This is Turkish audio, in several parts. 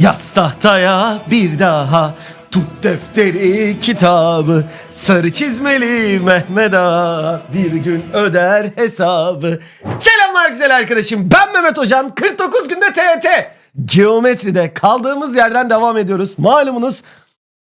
Yaz tahtaya bir daha Tut defteri kitabı. Sarı çizmeli Mehmet Ağa Bir gün öder hesabı. Selamlar güzel arkadaşım. Ben Mehmet Hocam. 49 günde TET Geometride kaldığımız yerden devam ediyoruz. Malumunuz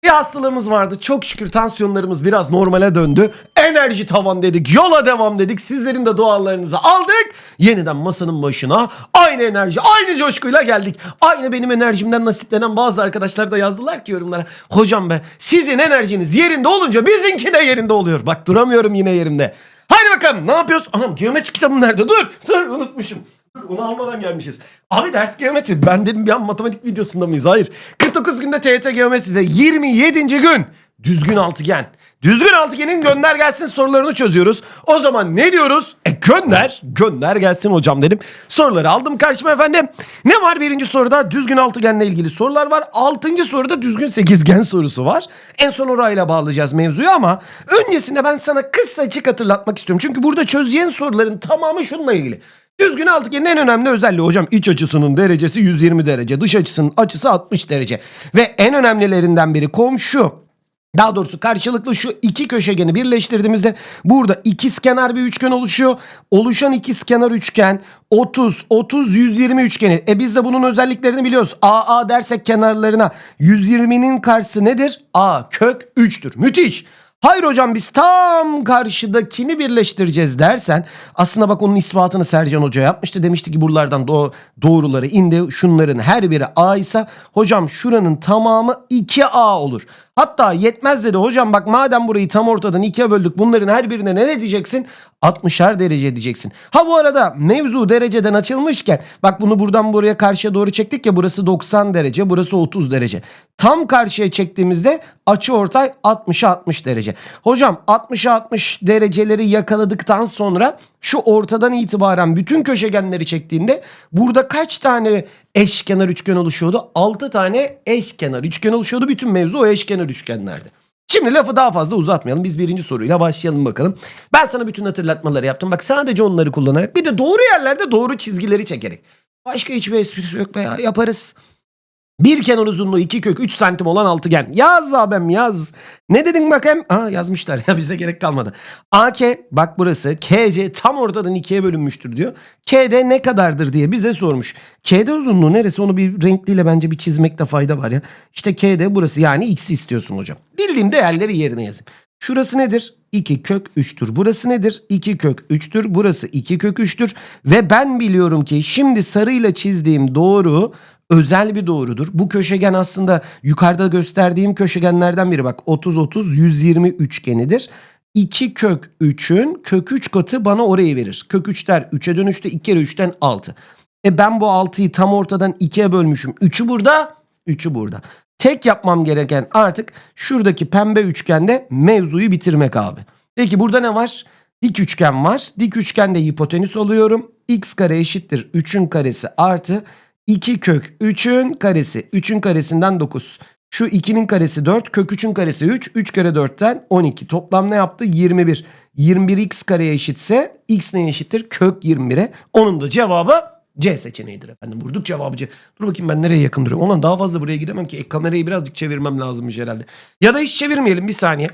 bir hastalığımız vardı. Çok şükür tansiyonlarımız biraz normale döndü. Enerji tavan dedik. Yola devam dedik. Sizlerin de dualarınızı aldık. Yeniden masanın başına aynı enerji, aynı coşkuyla geldik. Aynı benim enerjimden nasiplenen bazı arkadaşlar da yazdılar ki yorumlara. Hocam be sizin enerjiniz yerinde olunca bizimki de yerinde oluyor. Bak duramıyorum yine yerimde. Hadi bakalım ne yapıyoruz? Anam geometri kitabım nerede? Dur, dur unutmuşum. Onu almadan gelmişiz. Abi ders geometri. Ben dedim bir an matematik videosunda mıyız? Hayır. 49 günde TYT geometride 27. gün. Düzgün altıgen. Düzgün altıgenin gönder gelsin sorularını çözüyoruz. O zaman ne diyoruz? E gönder. Gönder gelsin hocam dedim. Soruları aldım karşıma efendim. Ne var birinci soruda? Düzgün altıgenle ilgili sorular var. Altıncı soruda düzgün sekizgen sorusu var. En son orayla bağlayacağız mevzuyu ama öncesinde ben sana kısacık hatırlatmak istiyorum. Çünkü burada çözeceğin soruların tamamı şununla ilgili. Düzgün altıgenin en önemli özelliği hocam iç açısının derecesi 120 derece, dış açısının açısı 60 derece. Ve en önemlilerinden biri komşu. Daha doğrusu karşılıklı şu iki köşegeni birleştirdiğimizde burada ikizkenar bir üçgen oluşuyor. Oluşan ikizkenar üçgen 30, 30, 120 üçgeni. E biz de bunun özelliklerini biliyoruz. AA dersek kenarlarına 120'nin karşısı nedir? A kök 3'tür. Müthiş. Hayır hocam biz tam karşıdakini birleştireceğiz dersen aslında bak onun ispatını Sercan Hoca yapmıştı. Demişti ki buralardan doğ- doğruları indi. Şunların her biri A ise hocam şuranın tamamı 2A olur. Hatta yetmez dedi hocam bak madem burayı tam ortadan ikiye böldük bunların her birine ne diyeceksin? 60'ar derece diyeceksin. Ha bu arada mevzu dereceden açılmışken bak bunu buradan buraya karşıya doğru çektik ya burası 90 derece burası 30 derece. Tam karşıya çektiğimizde açı ortay 60'a 60 derece. Hocam 60'a 60 dereceleri yakaladıktan sonra şu ortadan itibaren bütün köşegenleri çektiğinde burada kaç tane eşkenar üçgen oluşuyordu? 6 tane eşkenar üçgen oluşuyordu. Bütün mevzu o eşkenar üçgenlerde. Şimdi lafı daha fazla uzatmayalım. Biz birinci soruyla başlayalım bakalım. Ben sana bütün hatırlatmaları yaptım. Bak sadece onları kullanarak bir de doğru yerlerde doğru çizgileri çekerek. Başka hiçbir esprisi yok be ya. Yaparız. Bir kenar uzunluğu 2 kök 3 santim olan altıgen. Yaz abim yaz. Ne dedin bakayım? Aa yazmışlar ya bize gerek kalmadı. AK bak burası KC tam ortadan ikiye bölünmüştür diyor. KD ne kadardır diye bize sormuş. KD uzunluğu neresi onu bir renkliyle bence bir çizmekte fayda var ya. İşte KD burası yani X istiyorsun hocam. Bildiğim değerleri yerine yazayım. Şurası nedir? 2 kök 3'tür. Burası nedir? 2 kök 3'tür. Burası 2 kök 3'tür. Ve ben biliyorum ki şimdi sarıyla çizdiğim doğru özel bir doğrudur. Bu köşegen aslında yukarıda gösterdiğim köşegenlerden biri. Bak 30-30-120 üçgenidir. 2 kök 3'ün kök 3 katı bana orayı verir. Kök 3'ler 3'e dönüştü. 2 kere 3'ten 6. E ben bu 6'yı tam ortadan 2'ye bölmüşüm. 3'ü burada, 3'ü burada. Tek yapmam gereken artık şuradaki pembe üçgende mevzuyu bitirmek abi. Peki burada ne var? Dik üçgen var. Dik üçgende hipotenüs oluyorum. x kare eşittir 3'ün karesi artı 2 kök 3'ün karesi. 3'ün karesinden 9. Şu 2'nin karesi 4. Kök 3'ün karesi 3. 3 kere 4'ten 12. Toplam ne yaptı? 21. 21x kareye eşitse x neye eşittir? Kök 21'e. Onun da cevabı C seçeneğidir efendim. Vurduk cevabı C. Dur bakayım ben nereye yakın duruyorum. Ondan daha fazla buraya gidemem ki. E, kamerayı birazcık çevirmem lazımmış herhalde. Ya da hiç çevirmeyelim bir saniye.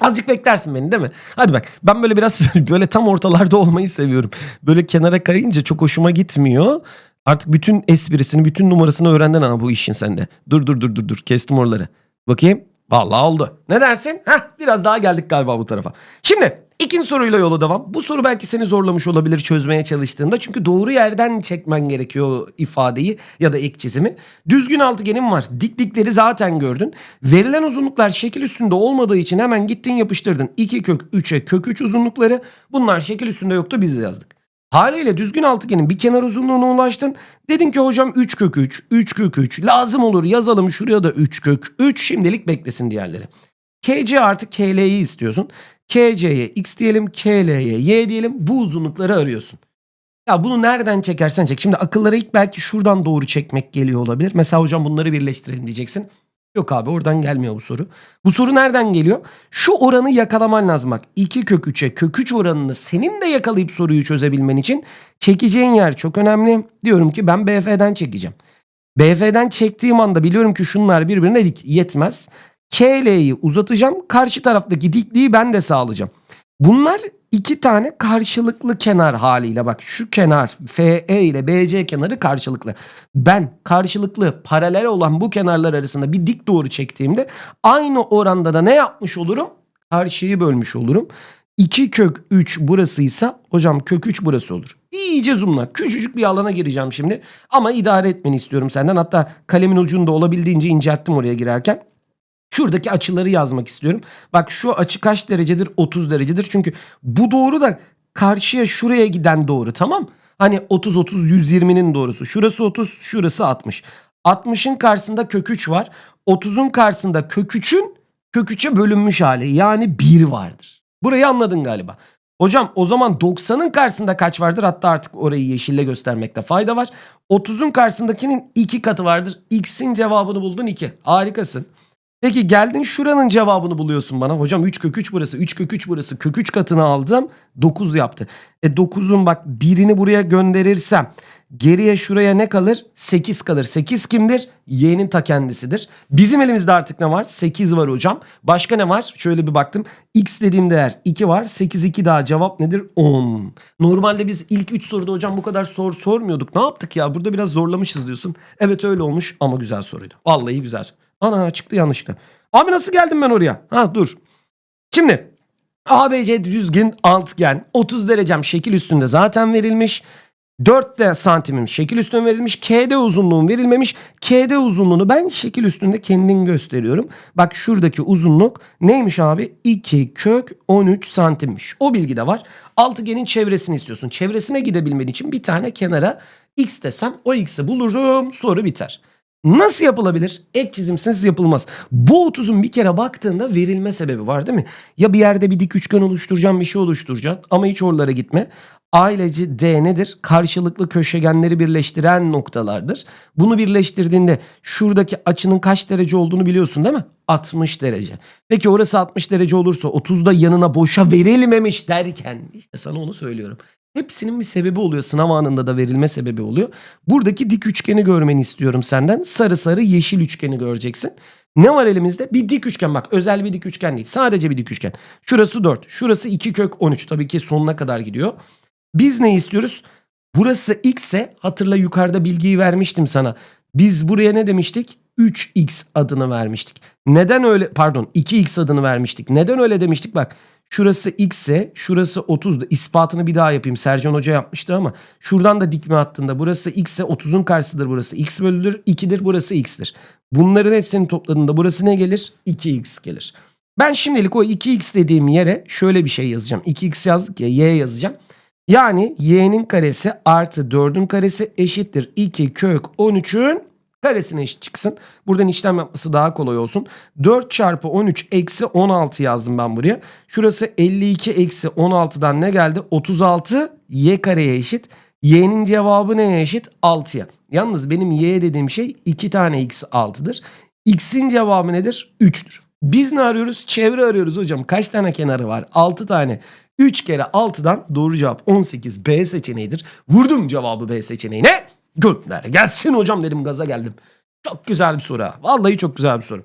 Azıcık beklersin beni değil mi? Hadi bak ben böyle biraz böyle tam ortalarda olmayı seviyorum. Böyle kenara kayınca çok hoşuma gitmiyor. Artık bütün esprisini, bütün numarasını öğrendin ha bu işin sende. Dur dur dur dur dur kestim oraları. Bakayım. Vallahi oldu. Ne dersin? Heh, biraz daha geldik galiba bu tarafa. Şimdi ikinci soruyla yola devam. Bu soru belki seni zorlamış olabilir çözmeye çalıştığında. Çünkü doğru yerden çekmen gerekiyor ifadeyi ya da ek çizimi. Düzgün altıgenim var. Diklikleri zaten gördün. Verilen uzunluklar şekil üstünde olmadığı için hemen gittin yapıştırdın. 2 kök 3'e kök 3 uzunlukları. Bunlar şekil üstünde yoktu biz yazdık. Haliyle düzgün altıgenin bir kenar uzunluğuna ulaştın. Dedin ki hocam 3 kök 3, 3 kök 3 lazım olur yazalım şuraya da 3 kök 3 şimdilik beklesin diğerleri. KC artı KL'yi istiyorsun. KC'ye X diyelim, KL'ye Y diyelim bu uzunlukları arıyorsun. Ya bunu nereden çekersen çek. Şimdi akıllara ilk belki şuradan doğru çekmek geliyor olabilir. Mesela hocam bunları birleştirelim diyeceksin. Yok abi oradan gelmiyor bu soru. Bu soru nereden geliyor? Şu oranı yakalaman lazım bak. 2 kök 3'e kök 3 oranını senin de yakalayıp soruyu çözebilmen için çekeceğin yer çok önemli. Diyorum ki ben BF'den çekeceğim. BF'den çektiğim anda biliyorum ki şunlar birbirine dik yetmez. KL'yi uzatacağım. Karşı taraftaki dikliği ben de sağlayacağım. Bunlar iki tane karşılıklı kenar haliyle bak şu kenar FE ile BC kenarı karşılıklı. Ben karşılıklı paralel olan bu kenarlar arasında bir dik doğru çektiğimde aynı oranda da ne yapmış olurum? Karşıyı bölmüş olurum. 2 kök 3 burasıysa hocam kök 3 burası olur. İyice zoomla. Küçücük bir alana gireceğim şimdi. Ama idare etmeni istiyorum senden. Hatta kalemin ucunu da olabildiğince incelttim oraya girerken. Şuradaki açıları yazmak istiyorum. Bak şu açı kaç derecedir? 30 derecedir. Çünkü bu doğru da karşıya şuraya giden doğru tamam? Hani 30 30 120'nin doğrusu. Şurası 30, şurası 60. 60'ın karşısında kök 3 var. 30'un karşısında kök 3'ün kök 3'e bölünmüş hali. Yani 1 vardır. Burayı anladın galiba. Hocam o zaman 90'ın karşısında kaç vardır? Hatta artık orayı yeşille göstermekte fayda var. 30'un karşısındakinin 2 katı vardır. X'in cevabını buldun 2. Harikasın. Peki geldin şuranın cevabını buluyorsun bana. Hocam 3 kök 3 burası, 3 kök 3 burası. Kök 3 katını aldım. 9 yaptı. E 9'un bak birini buraya gönderirsem geriye şuraya ne kalır? 8 kalır. 8 kimdir? Y'nin ta kendisidir. Bizim elimizde artık ne var? 8 var hocam. Başka ne var? Şöyle bir baktım. X dediğim değer 2 var. 8 2 daha cevap nedir? 10. Normalde biz ilk 3 soruda hocam bu kadar soru sormuyorduk. Ne yaptık ya? Burada biraz zorlamışız diyorsun. Evet öyle olmuş ama güzel soruydu. Vallahi güzel. Ana çıktı yanlışlıkla. Abi nasıl geldim ben oraya? Ha dur. Şimdi ABC düzgün altıgen 30 derecem şekil üstünde zaten verilmiş. 4 de santimim şekil üstüne verilmiş. KD uzunluğum verilmemiş. KD uzunluğunu ben şekil üstünde kendim gösteriyorum. Bak şuradaki uzunluk neymiş abi? 2 kök 13 santimmiş. O bilgi de var. Altıgenin çevresini istiyorsun. Çevresine gidebilmen için bir tane kenara x desem o x'i bulurum soru biter. Nasıl yapılabilir? Ek çizimsiz yapılmaz. Bu 30'un bir kere baktığında verilme sebebi var değil mi? Ya bir yerde bir dik üçgen oluşturacağım bir şey oluşturacaksın ama hiç oralara gitme. Aileci D nedir? Karşılıklı köşegenleri birleştiren noktalardır. Bunu birleştirdiğinde şuradaki açının kaç derece olduğunu biliyorsun değil mi? 60 derece. Peki orası 60 derece olursa 30'da yanına boşa verilmemiş derken işte sana onu söylüyorum. Hepsinin bir sebebi oluyor. Sınav anında da verilme sebebi oluyor. Buradaki dik üçgeni görmeni istiyorum senden. Sarı sarı yeşil üçgeni göreceksin. Ne var elimizde? Bir dik üçgen bak. Özel bir dik üçgen değil. Sadece bir dik üçgen. Şurası 4. Şurası 2 kök 13. Tabii ki sonuna kadar gidiyor. Biz ne istiyoruz? Burası x ise hatırla yukarıda bilgiyi vermiştim sana. Biz buraya ne demiştik? 3x adını vermiştik. Neden öyle pardon 2x adını vermiştik. Neden öyle demiştik? Bak şurası x ise şurası 30'du. İspatını bir daha yapayım. Sercan Hoca yapmıştı ama şuradan da dikme attığında burası x ise 30'un karşısıdır burası. x bölüdür 2'dir burası x'tir. Bunların hepsini topladığında burası ne gelir? 2x gelir. Ben şimdilik o 2x dediğim yere şöyle bir şey yazacağım. 2x yazdık ya y yazacağım. Yani y'nin karesi artı 4'ün karesi eşittir 2 kök 13'ün karesine eşit çıksın. Buradan işlem yapması daha kolay olsun. 4 çarpı 13 eksi 16 yazdım ben buraya. Şurası 52 eksi 16'dan ne geldi? 36 y kareye eşit. Y'nin cevabı neye eşit? 6'ya. Yalnız benim y dediğim şey 2 tane x 6'dır. X'in cevabı nedir? 3'tür. Biz ne arıyoruz? Çevre arıyoruz hocam. Kaç tane kenarı var? 6 tane. 3 kere 6'dan doğru cevap 18 B seçeneğidir. Vurdum cevabı B seçeneğine. Gönder gelsin hocam dedim gaza geldim. Çok güzel bir soru. Vallahi çok güzel bir soru.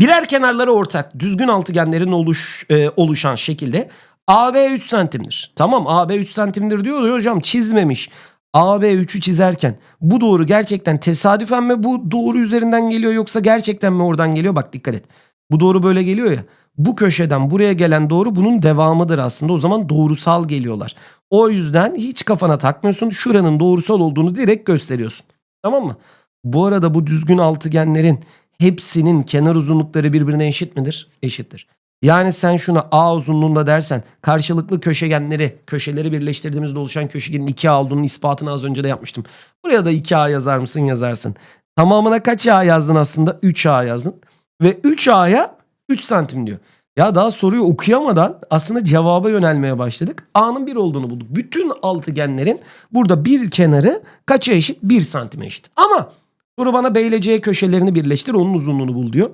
Birer kenarları ortak düzgün altıgenlerin oluş, e, oluşan şekilde AB 3 santimdir. Tamam AB 3 santimdir diyor hocam çizmemiş. AB 3'ü çizerken bu doğru gerçekten tesadüfen mi bu doğru üzerinden geliyor yoksa gerçekten mi oradan geliyor? Bak dikkat et. Bu doğru böyle geliyor ya. Bu köşeden buraya gelen doğru bunun devamıdır aslında. O zaman doğrusal geliyorlar. O yüzden hiç kafana takmıyorsun. Şuranın doğrusal olduğunu direkt gösteriyorsun. Tamam mı? Bu arada bu düzgün altıgenlerin hepsinin kenar uzunlukları birbirine eşit midir? Eşittir. Yani sen şuna A uzunluğunda dersen karşılıklı köşegenleri, köşeleri birleştirdiğimizde oluşan köşegenin 2A olduğunun ispatını az önce de yapmıştım. Buraya da 2A yazar mısın? Yazarsın. Tamamına kaç A yazdın aslında? 3A yazdın. Ve 3A'ya 3 santim diyor. Ya daha soruyu okuyamadan aslında cevaba yönelmeye başladık. A'nın 1 olduğunu bulduk. Bütün altıgenlerin burada bir kenarı kaça eşit? 1 santime eşit. Ama soru bana B ile C köşelerini birleştir onun uzunluğunu bul diyor.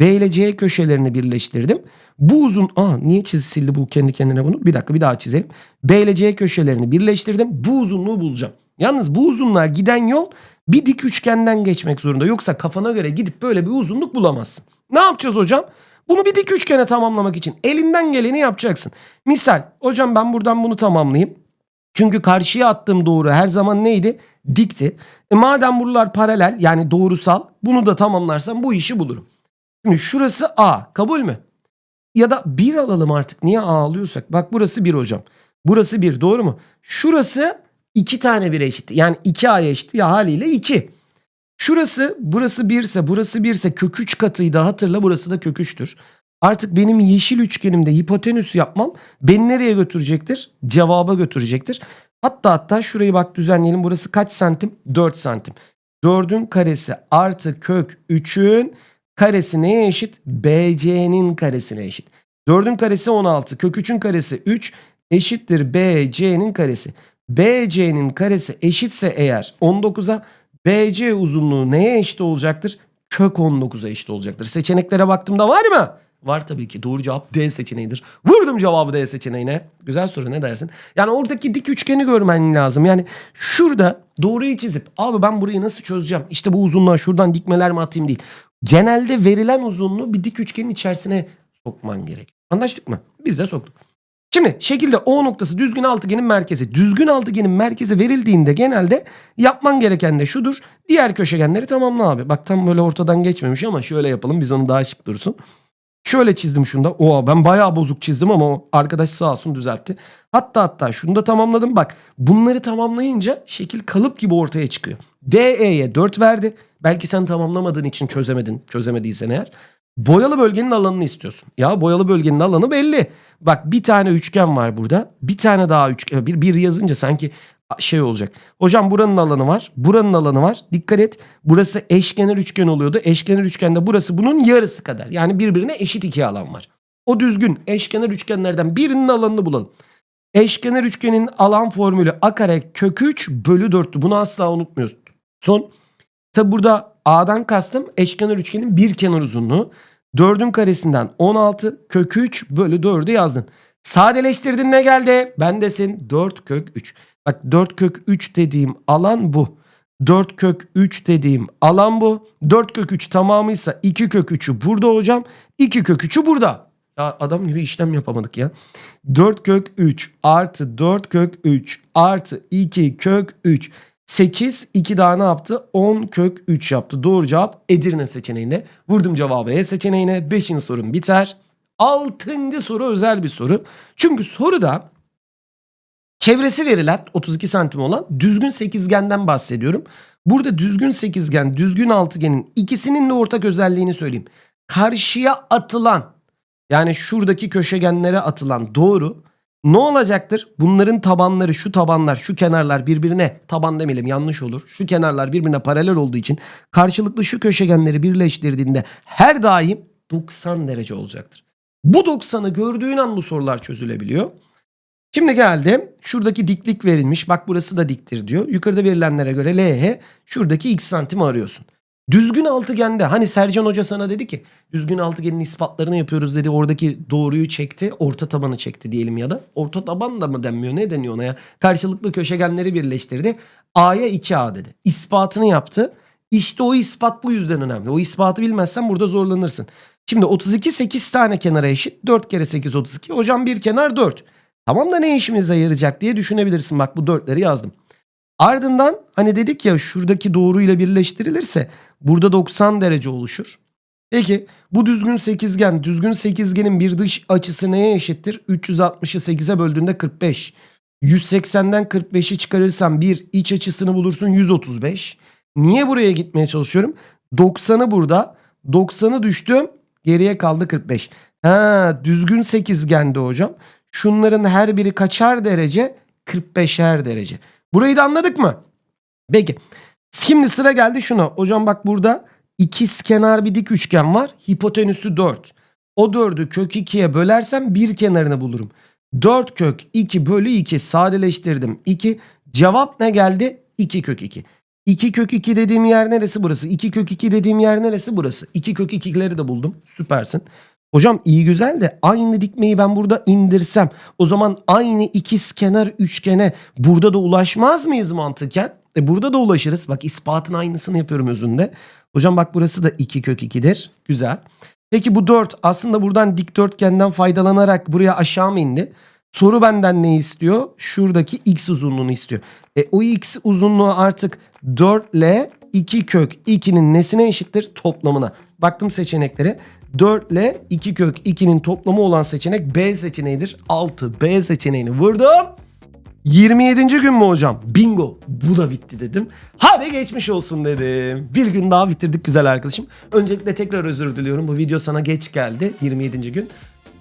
B ile C köşelerini birleştirdim. Bu uzun... Aa niye çiz sildi bu kendi kendine bunu? Bir dakika bir daha çizelim. B ile C köşelerini birleştirdim. Bu uzunluğu bulacağım. Yalnız bu uzunluğa giden yol bir dik üçgenden geçmek zorunda. Yoksa kafana göre gidip böyle bir uzunluk bulamazsın. Ne yapacağız hocam? Bunu bir dik üçgene tamamlamak için elinden geleni yapacaksın. Misal hocam ben buradan bunu tamamlayayım. Çünkü karşıya attığım doğru her zaman neydi? Dikti. E madem buralar paralel yani doğrusal bunu da tamamlarsam bu işi bulurum. Şimdi şurası A kabul mü? Ya da 1 alalım artık niye A alıyorsak. Bak burası 1 hocam. Burası 1 doğru mu? Şurası 2 tane 1'e eşit. Yani 2A'ya eşit ya haliyle 2. Şurası burası 1 ise burası 1 ise kök 3 katıydı hatırla burası da kök 3'tür. Artık benim yeşil üçgenimde hipotenüs yapmam beni nereye götürecektir? Cevaba götürecektir. Hatta hatta şurayı bak düzenleyelim. Burası kaç santim? 4 santim. 4'ün karesi artı kök 3'ün karesi neye eşit? BC'nin karesine eşit. 4'ün karesi 16. Kök 3'ün karesi 3 eşittir BC'nin karesi. BC'nin karesi eşitse eğer 19'a BC uzunluğu neye eşit olacaktır? Kök 19'a eşit olacaktır. Seçeneklere baktığımda var mı? Var tabii ki. Doğru cevap D seçeneğidir. Vurdum cevabı D seçeneğine. Güzel soru ne dersin? Yani oradaki dik üçgeni görmen lazım. Yani şurada doğruyu çizip abi ben burayı nasıl çözeceğim? İşte bu uzunluğa şuradan dikmeler mi atayım değil. Genelde verilen uzunluğu bir dik üçgenin içerisine sokman gerek. Anlaştık mı? Biz de soktuk. Şimdi şekilde O noktası düzgün altıgenin merkezi. Düzgün altıgenin merkezi verildiğinde genelde yapman gereken de şudur. Diğer köşegenleri tamamla abi. Bak tam böyle ortadan geçmemiş ama şöyle yapalım biz onu daha şık dursun. Şöyle çizdim şunda. Oha ben bayağı bozuk çizdim ama o arkadaş sağ olsun düzeltti. Hatta hatta şunu da tamamladım. Bak bunları tamamlayınca şekil kalıp gibi ortaya çıkıyor. DE'ye 4 verdi. Belki sen tamamlamadığın için çözemedin. Çözemediysen eğer. Boyalı bölgenin alanını istiyorsun. Ya boyalı bölgenin alanı belli. Bak bir tane üçgen var burada. Bir tane daha üçgen. Bir, bir yazınca sanki şey olacak. Hocam buranın alanı var. Buranın alanı var. Dikkat et. Burası eşkenar üçgen oluyordu. Eşkenar üçgende burası bunun yarısı kadar. Yani birbirine eşit iki alan var. O düzgün eşkenar üçgenlerden birinin alanını bulalım. Eşkenar üçgenin alan formülü a kare kök 3 bölü 4'tü. Bunu asla unutmuyorsun. Son. Tabi burada A'dan kastım eşkenar üçgenin bir kenar uzunluğu. 4'ün karesinden 16 kök 3 bölü 4'ü yazdın. Sadeleştirdin ne geldi? Bendesin 4 kök 3. Bak 4 kök 3 dediğim alan bu. 4 kök 3 dediğim alan bu. 4 kök 3 tamamıysa 2 kök 3'ü burada hocam. 2 kök 3'ü burada. Ya adam gibi işlem yapamadık ya. 4 kök 3 artı 4 kök 3 artı 2 kök 3. 8 2 daha ne yaptı? 10 kök 3 yaptı. Doğru cevap Edirne seçeneğinde. Vurdum cevabı E seçeneğine. 5. sorun biter. 6. soru özel bir soru. Çünkü soruda çevresi verilen 32 santim olan düzgün sekizgenden bahsediyorum. Burada düzgün sekizgen, düzgün altıgenin ikisinin de ortak özelliğini söyleyeyim. Karşıya atılan yani şuradaki köşegenlere atılan doğru ne olacaktır? Bunların tabanları şu tabanlar şu kenarlar birbirine taban demeyelim yanlış olur. Şu kenarlar birbirine paralel olduğu için karşılıklı şu köşegenleri birleştirdiğinde her daim 90 derece olacaktır. Bu 90'ı gördüğün an bu sorular çözülebiliyor. Şimdi geldim. Şuradaki diklik verilmiş. Bak burası da diktir diyor. Yukarıda verilenlere göre LH şuradaki x santimi arıyorsun. Düzgün altıgende hani Sercan Hoca sana dedi ki düzgün altıgenin ispatlarını yapıyoruz dedi. Oradaki doğruyu çekti. Orta tabanı çekti diyelim ya da. Orta taban da mı denmiyor ne deniyor ona ya? Karşılıklı köşegenleri birleştirdi. A'ya 2A dedi. İspatını yaptı. İşte o ispat bu yüzden önemli. O ispatı bilmezsen burada zorlanırsın. Şimdi 32 8 tane kenara eşit. 4 kere 8 32. Hocam bir kenar 4. Tamam da ne işimize yarayacak diye düşünebilirsin. Bak bu 4'leri yazdım. Ardından hani dedik ya şuradaki doğruyla birleştirilirse burada 90 derece oluşur. Peki bu düzgün sekizgen, düzgün sekizgenin bir dış açısı neye eşittir? 360'ı 8'e böldüğünde 45. 180'den 45'i çıkarırsam bir iç açısını bulursun 135. Niye buraya gitmeye çalışıyorum? 90'ı burada. 90'ı düştüm. Geriye kaldı 45. Ha, düzgün sekizgende hocam. Şunların her biri kaçar derece? 45'er derece. Burayı da anladık mı? Peki. Şimdi sıra geldi şuna. Hocam bak burada ikiz kenar bir dik üçgen var. Hipotenüsü 4. O 4'ü kök 2'ye bölersem bir kenarını bulurum. 4 kök 2 bölü 2 sadeleştirdim. 2. Cevap ne geldi? 2 kök 2. 2 kök 2 dediğim yer neresi burası? 2 kök 2 dediğim yer neresi burası? 2 kök 2'leri de buldum. Süpersin. Hocam iyi güzel de aynı dikmeyi ben burada indirsem o zaman aynı ikizkenar üçgene burada da ulaşmaz mıyız mantıken? E burada da ulaşırız. Bak ispatın aynısını yapıyorum özünde. Hocam bak burası da 2 kök 2'dir. Güzel. Peki bu 4 aslında buradan dikdörtgenden faydalanarak buraya aşağı mı indi? Soru benden ne istiyor? Şuradaki x uzunluğunu istiyor. E o x uzunluğu artık 4 ile 2 kök 2'nin nesine eşittir? Toplamına. Baktım seçeneklere. 4 ile 2 kök 2'nin toplamı olan seçenek B seçeneğidir. 6 B seçeneğini vurdum. 27. gün mü hocam? Bingo. Bu da bitti dedim. Hadi geçmiş olsun dedim. Bir gün daha bitirdik güzel arkadaşım. Öncelikle tekrar özür diliyorum. Bu video sana geç geldi. 27. gün.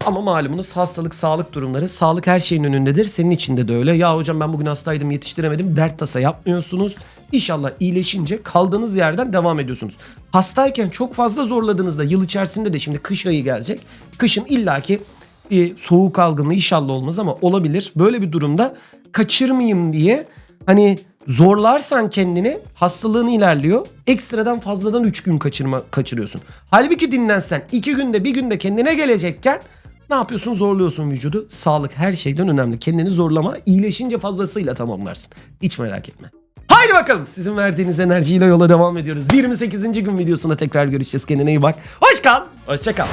Ama malumunuz hastalık, sağlık durumları. Sağlık her şeyin önündedir. Senin için de öyle. Ya hocam ben bugün hastaydım yetiştiremedim. Dert tasa yapmıyorsunuz. İnşallah iyileşince kaldığınız yerden devam ediyorsunuz. Hastayken çok fazla zorladığınızda yıl içerisinde de şimdi kış ayı gelecek. Kışın illaki bir soğuk algınlığı inşallah olmaz ama olabilir. Böyle bir durumda kaçırmayayım diye hani zorlarsan kendini hastalığın ilerliyor. Ekstradan fazladan 3 gün kaçırma, kaçırıyorsun. Halbuki dinlensen 2 günde bir günde kendine gelecekken ne yapıyorsun? Zorluyorsun vücudu. Sağlık her şeyden önemli. Kendini zorlama. iyileşince fazlasıyla tamamlarsın. Hiç merak etme. Haydi bakalım. Sizin verdiğiniz enerjiyle yola devam ediyoruz. 28. gün videosunda tekrar görüşeceğiz. Kendine iyi bak. Hoş kal. Hoşça kal.